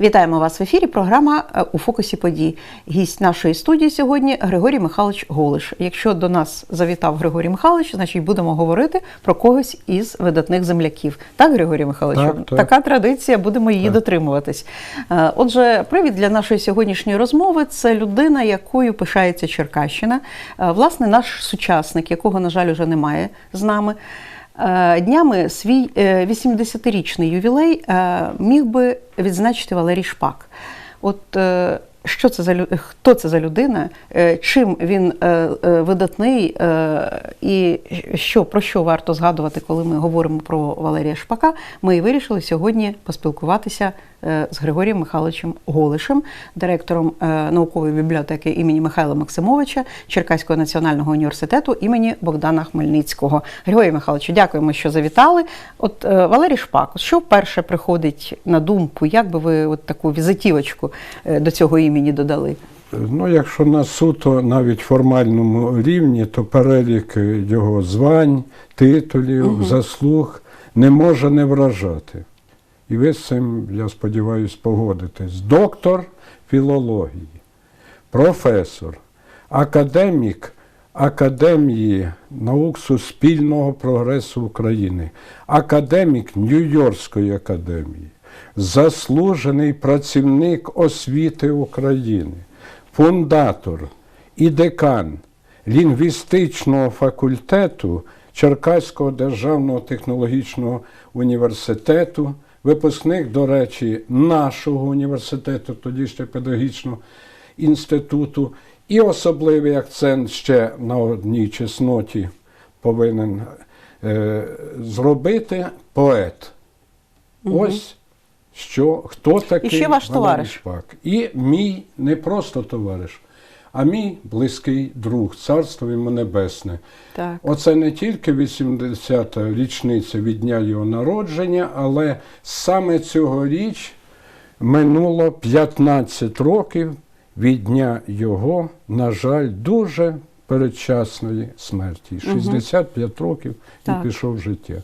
Вітаємо вас в ефірі. Програма е, у фокусі подій. Гість нашої студії сьогодні Григорій Михайлович Голиш. Якщо до нас завітав Григорій Михайлович, значить будемо говорити про когось із видатних земляків. Так, Григорій Михайлович, Так, так. така традиція, будемо її Так. дотримуватись. Е, Отже, привід для нашої сьогоднішньої розмови це людина, якою пишається Черкащина. Е, Власне, наш сучасник, якого, на жаль, уже немає з нами. Е, Днями свій е, 80-річний ювілей е, міг би відзначити Валерій Шпак. От е, що це за хто це за людина, е, чим він е, е, видатний, е, і що про що варто згадувати, коли ми говоримо про Валерія Шпака, ми і вирішили сьогодні поспілкуватися е, з Григорієм Михайловичем Голишем, директором е, наукової бібліотеки імені Михайла Максимовича Черкаського національного університету імені Богдана Хмельницького. Григорій Михайловичу, дякуємо, що завітали. От е, Валерій Шпак, що перше приходить на думку? Як би ви от таку візитівочку е, до цього імені додали? Ну, якщо на суто навіть формальному рівні, то перелік його звань, титулів, заслуг не може не вражати. І ви з цим, я сподіваюся, погодитесь. Доктор філології, професор, академік Академії наук суспільного прогресу України, академік Нью-Йоркської академії, заслужений працівник освіти України, фундатор і декан лінгвістичного факультету Черкаського державного технологічного університету, випускник, до речі, нашого університету, тоді ще педагогічного інституту. І особливий акцент ще на одній чесноті повинен е, зробити поет. Ось що, хто такий ще ваш товариш. Шпак. І мій не просто товариш, а мій близький друг, царство йому небесне. Так. Оце не тільки 80-та річниця від дня його народження, але саме цьогоріч минуло 15 років від дня його, на жаль, дуже передчасної смерті. 65 років і пішов в життя.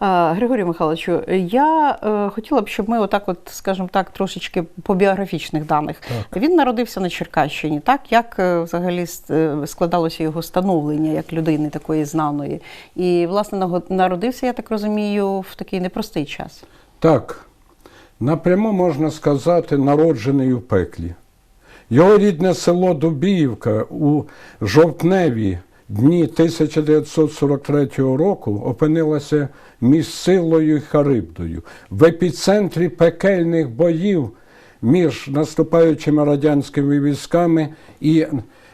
Григорію Михайловичу, я е, хотіла б, щоб ми отак, от, скажімо так, трошечки по біографічних даних. Він народився на Черкащині, так? Як е, взагалі е, складалося його становлення як людини такої знаної? І, власне, народився, я так розумію, в такий непростий час. Так, напряму можна сказати, народжений у пеклі. Його рідне село Дубіївка у жовтневі дні 1943 року опинилося між Силою і Харибдою в епіцентрі пекельних боїв між наступаючими радянськими військами і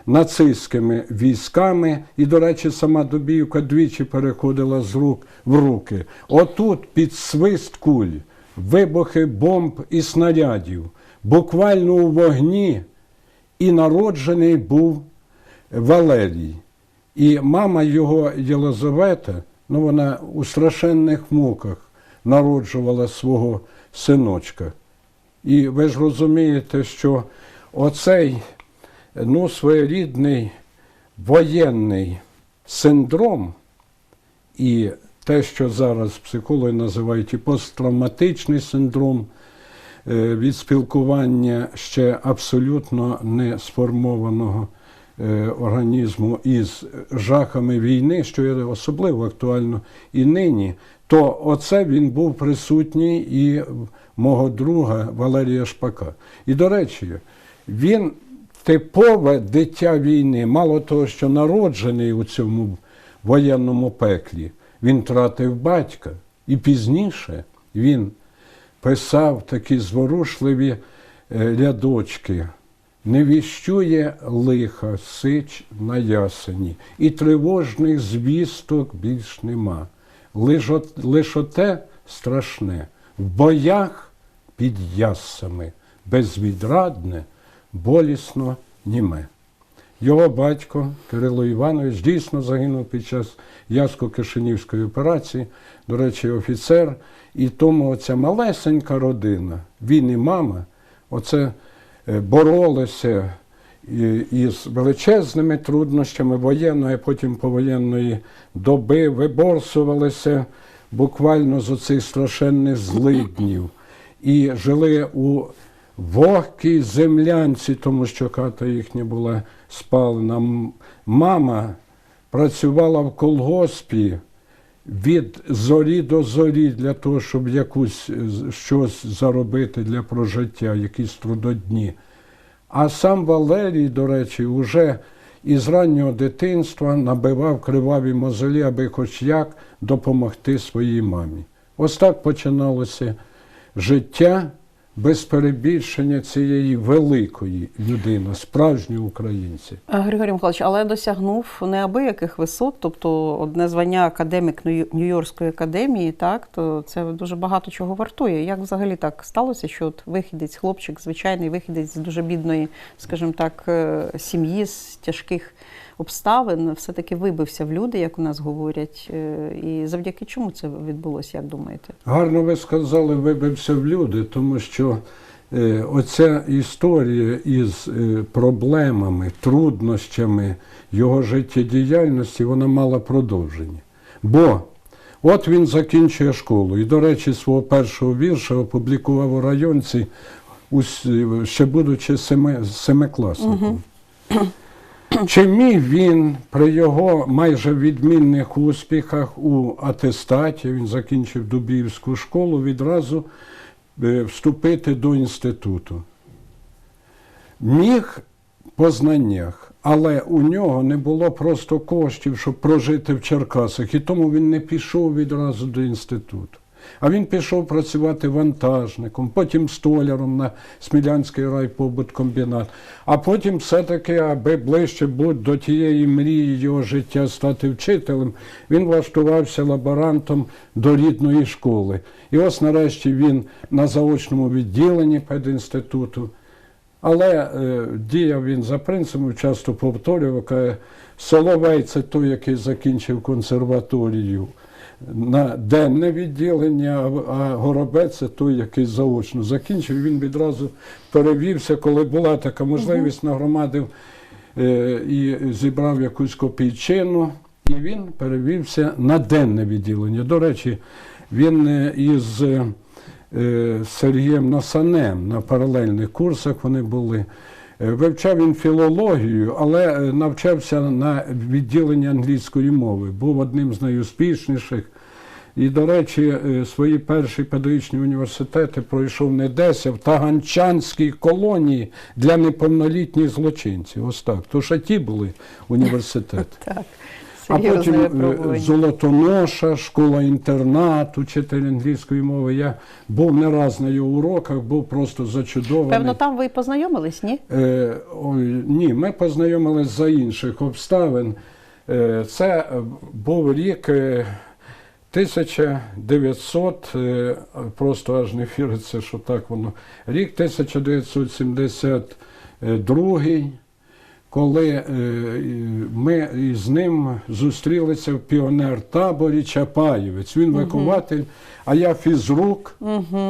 нацистськими військами. І, до речі, сама Дубіївка двічі переходила з рук в руки. Отут під свист куль, вибухи бомб і снарядів, буквально у вогні і народжений був Валерій. І мама його Єлизавета, ну вона у страшенних муках народжувала свого синочка. І ви ж розумієте, що оцей ну, своєрідний воєнний синдром і те, що зараз психологи називають і посттравматичний синдром е, від спілкування ще абсолютно не сформованого організму із жахами війни, що є особливо актуально і нині, то оце він був присутній і мого друга Валерія Шпака. І, до речі, він типове дитя війни, мало того, що народжений у цьому воєнному пеклі, він тратив батька. І пізніше він писав такі зворушливі е, рядочки. Не віщує лиха сич на ясені, і тривожних звісток більш нема. Лиш, от- оте страшне, в боях під ясами, безвідрадне, болісно німе. Його батько Кирило Іванович дійсно загинув під час Яско-Кишинівської операції, до речі, офіцер. І тому оця малесенька родина, він і мама, оце боролися із величезними труднощами воєнної, потім повоєнної доби, виборсувалися буквально з оцих страшенних злиднів і жили у вогкій землянці, тому що хата їхня була спалена. Мама працювала в колгоспі від зорі до зорі для того, щоб якусь е, щось заробити для прожиття, якісь трудодні. А сам Валерій, до речі, уже із раннього дитинства набивав криваві мозолі, аби хоч як допомогти своїй мамі. Ось так починалося життя без перебільшення цієї великої людини, справжньої українці. Е, Григорій Михайлович, але досягнув неабияких висот, тобто одне звання академік Нью- Нью-Йоркської академії, так то це дуже багато чого вартує. Як взагалі так сталося, що от вихідець, хлопчик, звичайний вихідець з дуже бідної, скажімо так, е, сім'ї з тяжких обставин, все-таки вибився в люди, як у нас говорять. Е, І завдяки чому це відбулося, як думаєте? Гарно ви сказали, вибився в люди, тому що е, оця історія із е, проблемами, труднощами його життєдіяльності, вона мала продовження. Бо от він закінчує школу. І, до речі, свого першого вірша опублікував у районці, ще будучи семи, семикласником. Чи міг він при його майже відмінних успіхах у атестаті, він закінчив Дубіївську школу, відразу е, вступити до інституту? Міг по знаннях, але у нього не було просто коштів, щоб прожити в Черкасах, і тому він не пішов відразу до інституту. А він пішов працювати вантажником, потім столяром на Смілянський райпобуткомбінат. А потім все-таки, аби ближче бути до тієї мрії його життя стати вчителем, він влаштувався лаборантом до рідної школи. І ось нарешті він на заочному відділенні педінституту. Але е, діяв він за принципом, часто повторював, Соловей це той, який закінчив консерваторію на денне відділення, а- Горобець це той, який заочно закінчив. Він відразу перевівся, коли була така можливість, нагромадив е, і зібрав якусь копійчину, і він перевівся на денне відділення. До речі, він е, із е, Сергієм Насанем на паралельних курсах вони були. Е, Вивчав він філологію, але е, навчався на відділенні англійської мови. Був одним з найуспішніших. І, до речі, е, свої перші педагогічні університети пройшов не десь, а в Таганчанській колонії для неповнолітніх злочинців. Ось так. То а ті були університети. А потім е. Золотоноша, школа-інтернат, учитель англійської мови. Я був не раз на його уроках, був просто зачудований. Певно, там ви і познайомились, ні? Е, ой, ні, ми познайомилися за інших обставин. Е, це е, був рік е, 1900, е, просто аж не віриться, що так воно. Рік 1972, коли е, ми із ним зустрілися в піонер-таборі Чапаєвець. Він вихователь, а я фізрук.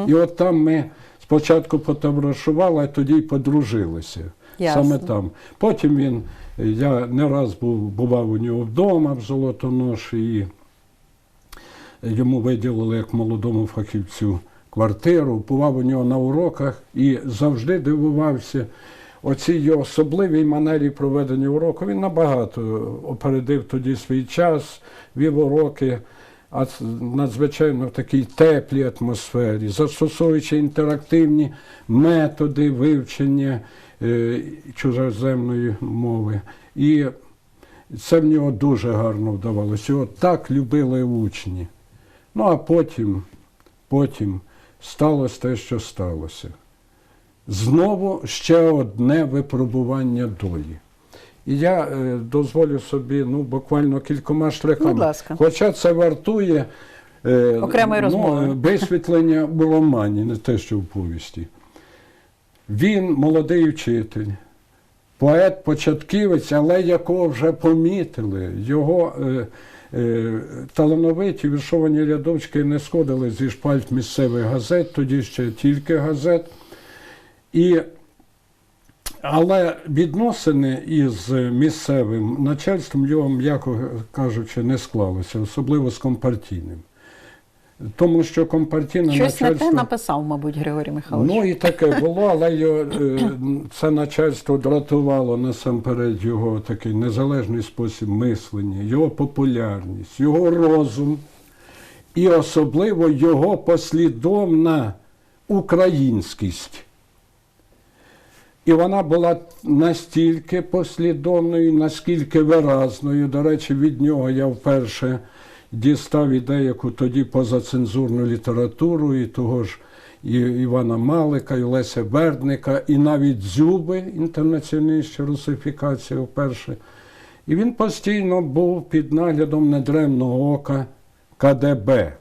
І от там ми спочатку потоваришували, а тоді й подружилися. Ясно. Саме там. Потім він, я не раз був, бував у нього вдома в Золотоноші, і йому виділили як молодому фахівцю квартиру, бував у нього на уроках і завжди дивувався оцій особливій манері проведення уроку. Він набагато опередив тоді свій час, вів уроки а надзвичайно в такій теплій атмосфері, застосовуючи інтерактивні методи вивчення е, чужоземної мови. І це в нього дуже гарно вдавалося. Його так любили учні. Ну а потім, потім сталося те, що сталося. Знову ще одне випробування долі. І я е, дозволю собі ну, буквально кількома штрихами. Будь ласка. Хоча це вартує е, Окремої. Ну, е, висвітлення у романі, не те, що в повісті. Він молодий вчитель, поет-початківець, але якого вже помітили. Його е, е, талановиті віршовані рядочки не сходили зі шпальт місцевих газет, тоді ще тільки газет. І, але відносини із місцевим начальством його, м'яко кажучи, не склалися, особливо з компартійним. Тому що компартійне Щось не начальство... те написав, мабуть, Григорій Михайлович. Ну і таке було, але його, е, це начальство дратувало насамперед його такий незалежний спосіб мислення, його популярність, його розум і особливо його послідовна українськість. І вона була настільки послідовною, наскільки виразною. До речі, від нього я вперше дістав і деяку тоді позацензурну літературу, і того ж і Івана Малика, і Леся Бердника, і навіть Дзюби, інтернаціоналістська русифікація вперше. І він постійно був під наглядом недремного ока КДБ.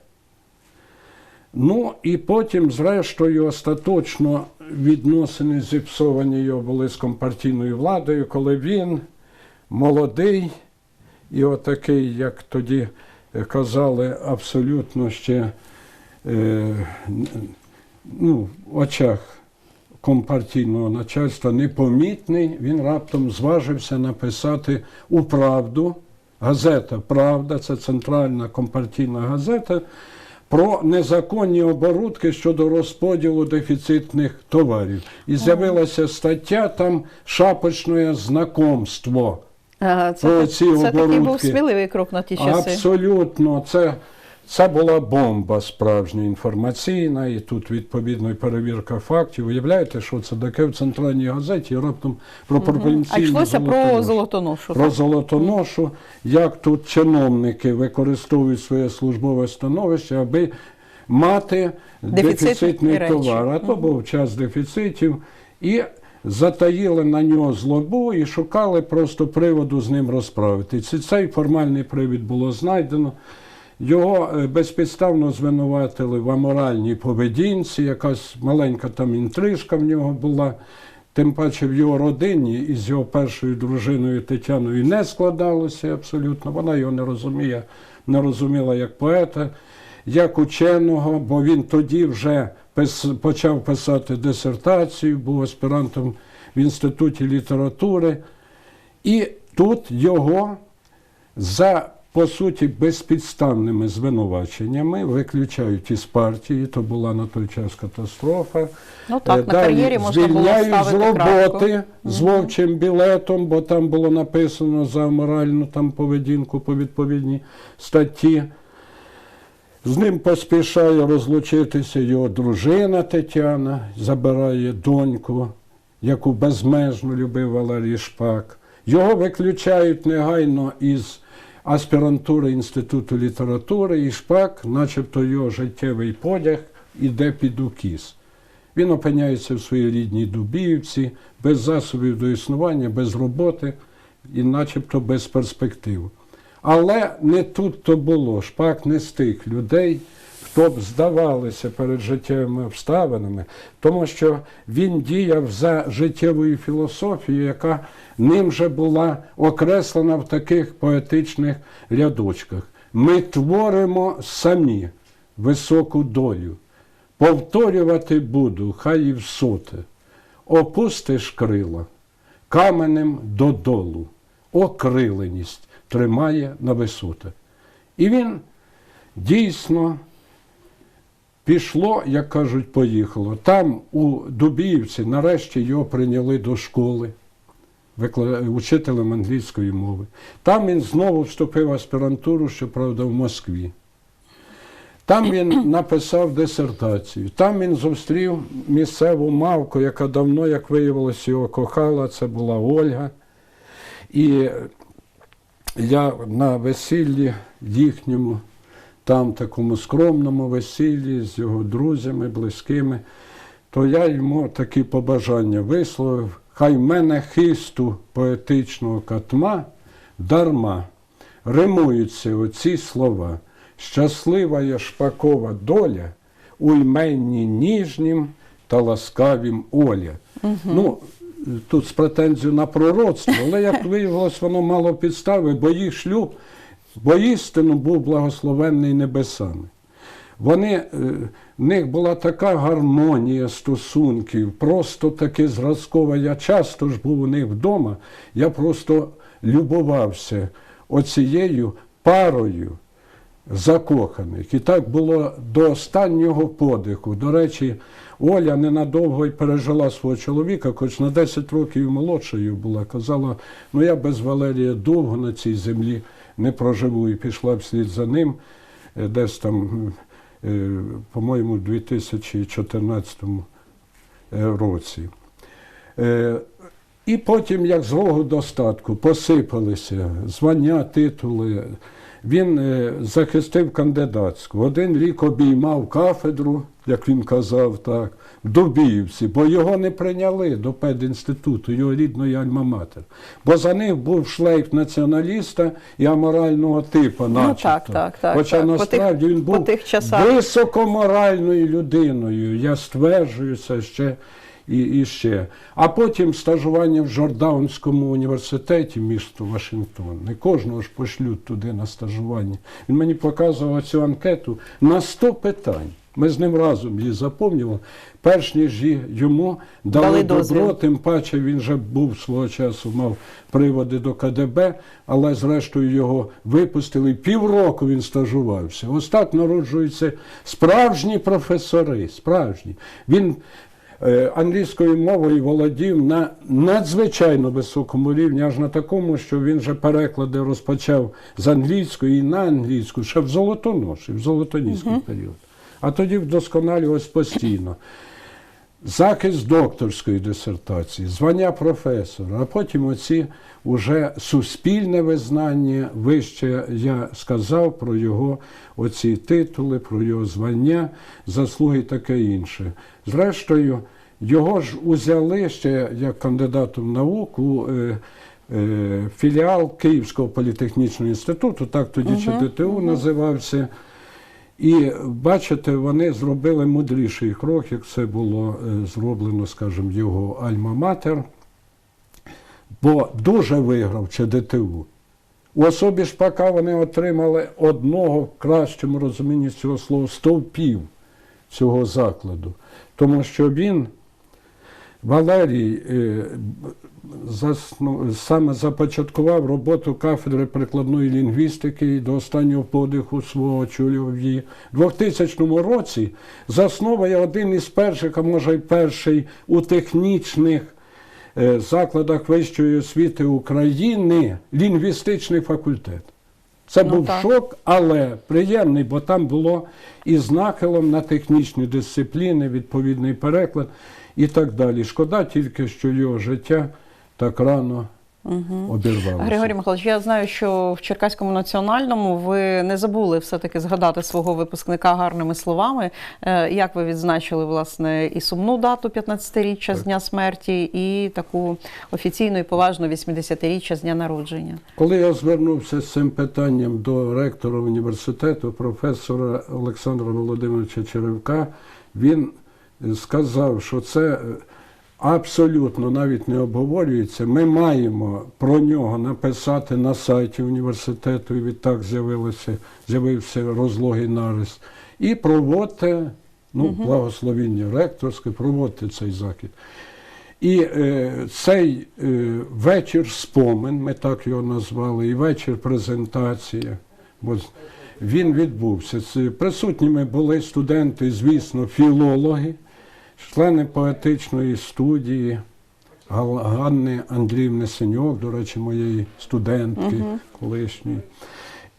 Ну і потім, зрештою, остаточно відносини зіпсовані його були з компартійною владою, коли він молодий і отакий, як тоді казали, абсолютно ще е, ну, в очах компартійного начальства непомітний, він раптом зважився написати у правду. Газета Правда, це центральна компартійна газета, про незаконні оборудки щодо розподілу дефіцитних товарів. І з'явилася стаття там шапочне знакомство. Ага, Це, про ці це такий був сміливий крок на ті часи. Абсолютно, це, це була бомба справжня інформаційна, і тут відповідно і перевірка фактів. Уявляєте, що це таке в центральній газеті, і раптом про А йшлося про золотоношу. Про золотоношу, як тут чиновники використовують своє службове становище, аби мати дефіцитний речі. товар. А то був час дефіцитів. І затаїли на нього злобу і шукали просто приводу з ним розправитися. Цей формальний привід було знайдено. Його е, безпідставно звинуватили в аморальній поведінці, якась маленька там інтрижка в нього була. Тим паче в його родині із його першою дружиною Тетяною не складалося абсолютно. Вона його не розуміє, не розуміла як поета, як ученого, бо він тоді вже пис- почав писати дисертацію, був аспірантом в інституті літератури. І тут його за по суті безпідставними звинуваченнями виключають із партії. То була на той час катастрофа. Ну так, Е, на далі кар'єрі можна було з ставити крапку. роботи з вовчим білетом, бо там було написано за моральну там поведінку по відповідній статті. З ним поспішає розлучитися його дружина Тетяна, забирає доньку, яку безмежно любив Валерій Шпак. Його виключають негайно із аспірантури Інституту літератури, і Шпак, начебто його життєвий подяг, іде під укіс. Він опиняється в своїй рідній Дубіївці, без засобів до існування, без роботи і начебто без перспектив. Але не тут то було. Шпак не з тих людей, хто б здавалися перед життєвими обставинами, тому що він діяв за життєвою філософією, яка ним же була окреслена в таких поетичних рядочках. Ми творимо самі високу долю. Повторювати буду, хай і всоте. Опустиш крила каменем додолу, окриленість тримає на висоте. І він дійсно пішло, як кажуть, поїхало. Там, у Дубіївці, нарешті його прийняли до школи учителем англійської мови. Там він знову вступив в аспірантуру, щоправда, в Москві. Там він написав дисертацію. Там він зустрів місцеву мавку, яка давно, як виявилося, його кохала. Це була Ольга. І я на весіллі їхньому, там такому скромному весіллі з його друзями, близькими, то я йому такі побажання висловив. Хай мене хисту поетичного катма дарма римуються оці слова. Щаслива є шпакова доля у йменні ніжнім та ласкавім Оля. Ну, тут з претензією на пророцтво, але як виявилось, воно мало підстави, бо їх шлюб воістину був благословенний небесами. Вони, е, в них була така гармонія стосунків, просто таке зразкове. Я часто ж був у них вдома, я просто любувався оцією парою закоханих. І так було до останнього подиху. До речі, Оля ненадовго й пережила свого чоловіка, хоч на 10 років молодшою була. Казала, ну я без Валерія довго на цій землі не проживу і пішла вслід за ним е, десь там, е, по-моєму, у 2014 е, році. І потім, як злого достатку, посипалися звання, титули. Він захистив кандидатську. Один рік обіймав кафедру, як він казав, так, в Дубіївці, бо його не прийняли до педінституту, його рідної альма-матер. Бо за них був шлейф націоналіста і аморального типу, начебто. Ну, так, так, так, Хоча так. Насправді він був високоморальною людиною. Я стверджую це ще і, і ще. А потім стажування в Жордаунському університеті, місто Вашингтон. Не кожного ж пошлють туди на стажування. Він мені показував цю анкету на 100 питань. Ми з ним разом її заповнювали, перш ніж йому дали, Дали добро, тим паче він вже був свого часу, мав приводи до КДБ, але зрештою його випустили. Півроку він стажувався. Ось так народжуються справжні професори. Справжні. Він е, англійською мовою володів на надзвичайно високому рівні, аж на такому, що він вже переклади розпочав з англійської і на англійську, ще в золотоноші, в золотоніський період. А тоді вдосконалювався постійно захист докторської дисертації, звання професора, а потім оці уже суспільне визнання. Вище я сказав про його оці титули, про його звання, заслуги і таке інше. Зрештою, його ж узяли ще як кандидатом наук у е, е, філіал Київського політехнічного інституту, так тоді ще ДТУ називався. І бачите, вони зробили мудріший крок, як це було е, зроблено, скажімо, його Альма-Матер, бо дуже виграв ЧДТУ. У особі Шпака вони отримали одного в кращому розумінні цього слова стовпів цього закладу, тому що він, Валерій, е, засну- саме започаткував роботу кафедри прикладної лінгвістики і до останнього подиху свого очолював її. У 2000 році засновує один із перших, а може й перший у технічних е, закладах вищої освіти України лінгвістичний факультет. Це Ну, був так. шок, але приємний, бо там було і з нахилом на технічні дисципліни, відповідний переклад і так далі. Шкода тільки, що його життя так рано обірвалося. Григорій Михайлович, я знаю, що в Черкаському національному ви не забули все-таки згадати свого випускника гарними словами. Е, Як ви відзначили власне і сумну дату 15-річчя з дня смерті, і таку офіційну і поважну 80-річчя з дня народження? Коли я звернувся з цим питанням до ректора університету, професора Олександра Володимировича Черевка, він сказав, що це е, абсолютно навіть не обговорюється. Ми маємо про нього написати на сайті університету, і відтак з'явився розлогий нарис. І проводьте, ну, благословіння ректорське, проводьте цей захід. І е, цей е, вечір спомин, ми так його назвали, і вечір презентація. Бо він відбувся. Присутніми були студенти, звісно, філологи, члени поетичної студії Ганни Андріївни Синьок, до речі, моєї студентки колишньої.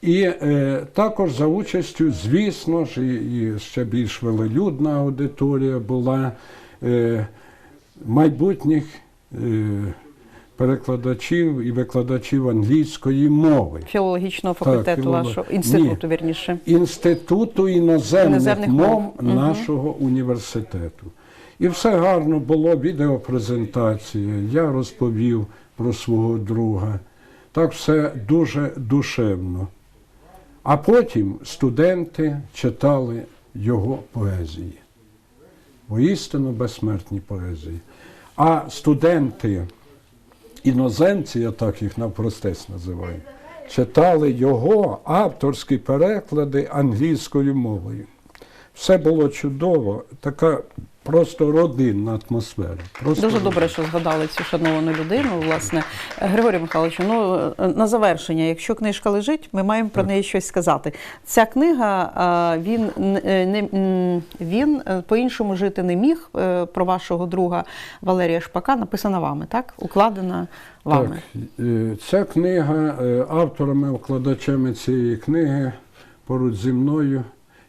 І е, також за участю, звісно ж, і, і ще більш велелюдна аудиторія була е, майбутніх е, перекладачів і викладачів англійської мови. Філологічного факультету філолог- вашого Ні. інституту, вірніше. Інституту іноземних, Іноземних мов, мов. Нашого університету. І все гарно було, відеопрезентація, я розповів про свого друга. Так все дуже душевно. А потім студенти читали його поезії. Воістину безсмертні поезії. А студенти, іноземці, я так їх навпростець називаю, читали його авторські переклади англійською мовою. Все було чудово, така просто родинна атмосфера. Просто Дуже добре, що згадали цю шановану людину. Власне, Григорій Михайлович, ну е, на завершення, якщо книжка лежить, ми маємо про неї щось сказати. Ця книга він е, не він е, по-іншому жити не міг. Про вашого друга Валерія Шпака написана вами, так? Укладена вами. Так, ця книга, авторами, вкладачами цієї книги поруч зі мною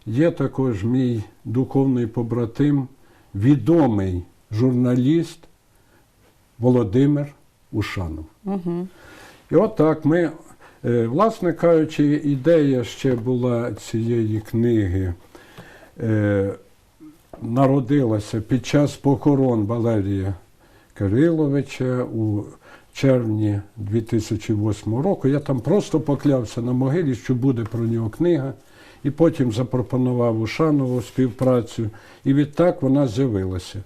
є також мій духовний побратим, відомий журналіст Володимир Ушанов. Угу. І от так ми, е, власне кажучи, ідея ще була цієї книги. е, Народилася під час похорон Валерія Кириловича у червні 2008 року. Я там просто поклявся на могилі, що буде про нього книга, і потім запропонував Ушанову співпрацю, і відтак вона з'явилася.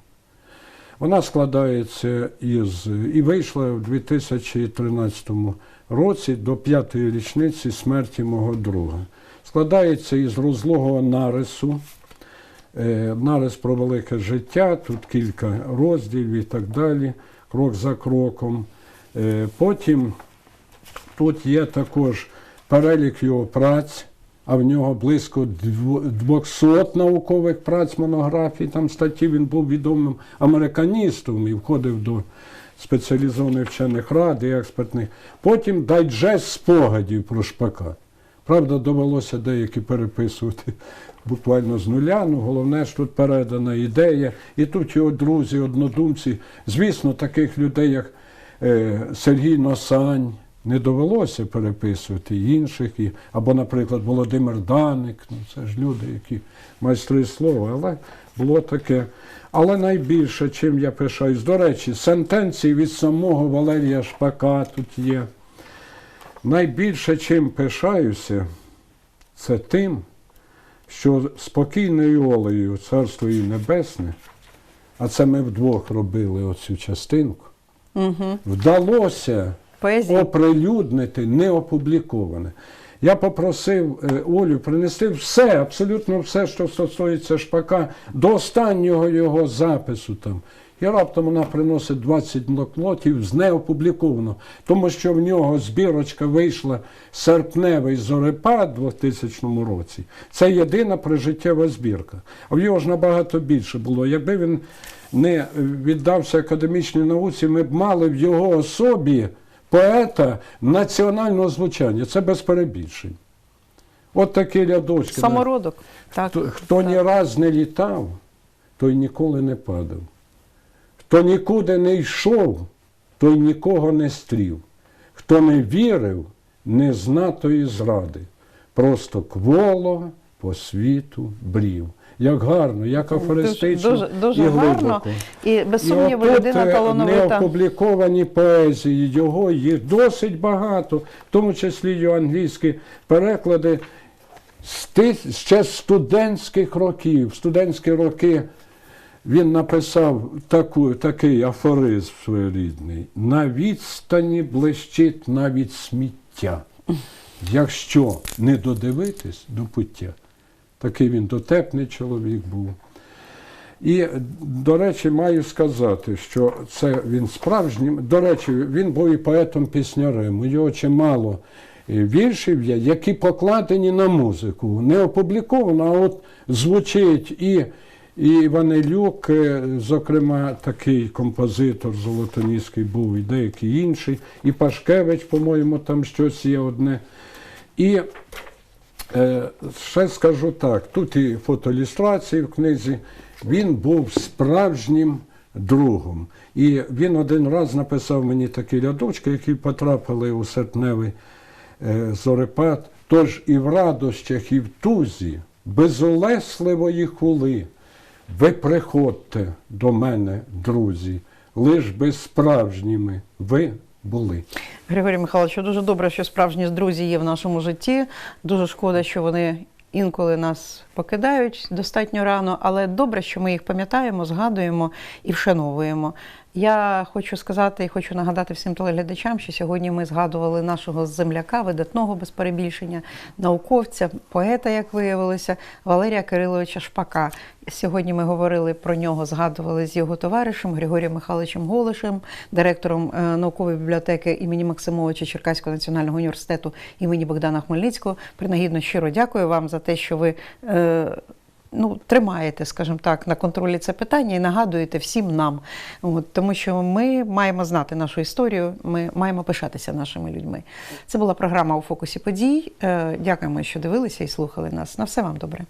Вона складається із і вийшла в 2013 році до п'ятої річниці смерті мого друга. Складається із розлогого нарису, е, нарис про велике життя, тут кілька розділів і так далі, крок за кроком. Е, Потім тут є також перелік його праць, а в нього близько 200 наукових праць монографій, там статті він був відомим американістом і входив до спеціалізованих вчених рад і експертних. Потім дайджест спогадів про шпака. Правда, довелося деякі переписувати буквально з нуля. Ну, головне, що тут передана ідея. І тут його друзі, однодумці. Звісно, таких людей, як е, Сергій Носань, не довелося переписувати інших, і, або, наприклад, Володимир Даник. Ну, це ж люди, які майстри слова, але було таке. Але найбільше, чим я пишаюсь, до речі, сентенції від самого Валерія Шпака тут є. Найбільше чим пишаюся, це тим, що спокійною олею Царство її Небесне, а це ми вдвох робили оцю частинку, Угу. вдалося Поезія. оприлюднити неопубліковане. Я попросив е, Олю принести все, абсолютно все, що стосується шпака, до останнього його запису там. І раптом вона приносить 20 блокнотів з неопубліковано, тому що в нього збірочка вийшла серпневий зорепад у 2000 році. Це єдина прижиттєва збірка. А в його ж набагато більше було. Якби він не е, віддався академічній науці, ми б мали в його особі поета національного звучання. Це без перебільшень. От такі рядочки. Самородок. Так. Хто, хто ні раз не літав, той ніколи не падав. Хто нікуди не йшов, той нікого не стрів. Хто не вірив, не зна тої зради. Просто кволо по світу брів. Як гарно, як афористично Дуже, дуже і гарно. І без сумніву, людина е, талановита. неопубліковані поезії його, їх досить багато, в тому числі його англійські переклади ще з студентських років. Студентські роки він написав таку, такий афоризм своєрідний. На відстані блищить навіть сміття. Якщо не додивитись до пуття, такий він дотепний чоловік був. І, до речі, маю сказати, що це він справжній. До речі, він був і поетом-піснярем. У нього чимало е, віршів є, які покладені на музику. Не опубліковано, а от звучить і, і Ванилюк, е, зокрема, такий композитор Золотоніський був, і деякий інший, і Пашкевич, по-моєму, там щось є одне. І ще скажу так: тут і фотоілюстрації в книзі. Він був справжнім другом. І він один раз написав мені такі рядочки, які потрапили у серпневий е, зорепад. Тож і в радощах, і в тузі, безулесливої хули, ви приходьте до мене, друзі, лиш би справжніми ви були. Григорій Михайлович, дуже добре, що справжні друзі є в нашому житті. Дуже шкода, що вони інколи нас покидають достатньо рано, але добре, що ми їх пам'ятаємо, згадуємо і вшановуємо. Я хочу сказати і хочу нагадати всім телеглядачам, що сьогодні ми згадували нашого земляка, видатного без перебільшення, науковця, поета, як виявилося, Валерія Кириловича Шпака. Сьогодні ми говорили про нього, згадували з його товаришем Григорієм Михайловичем Голишем, директором е, наукової бібліотеки імені Максимовича Черкаського національного університету імені Богдана Хмельницького. Принагідно щиро дякую вам за те, що ви. Ну, тримаєте, скажімо так, на контролі це питання і нагадуєте всім нам. От, тому що ми маємо знати нашу історію, ми маємо пишатися нашими людьми. Це була програма у фокусі подій. Е, Дякуємо, що дивилися і слухали нас. На все вам добре.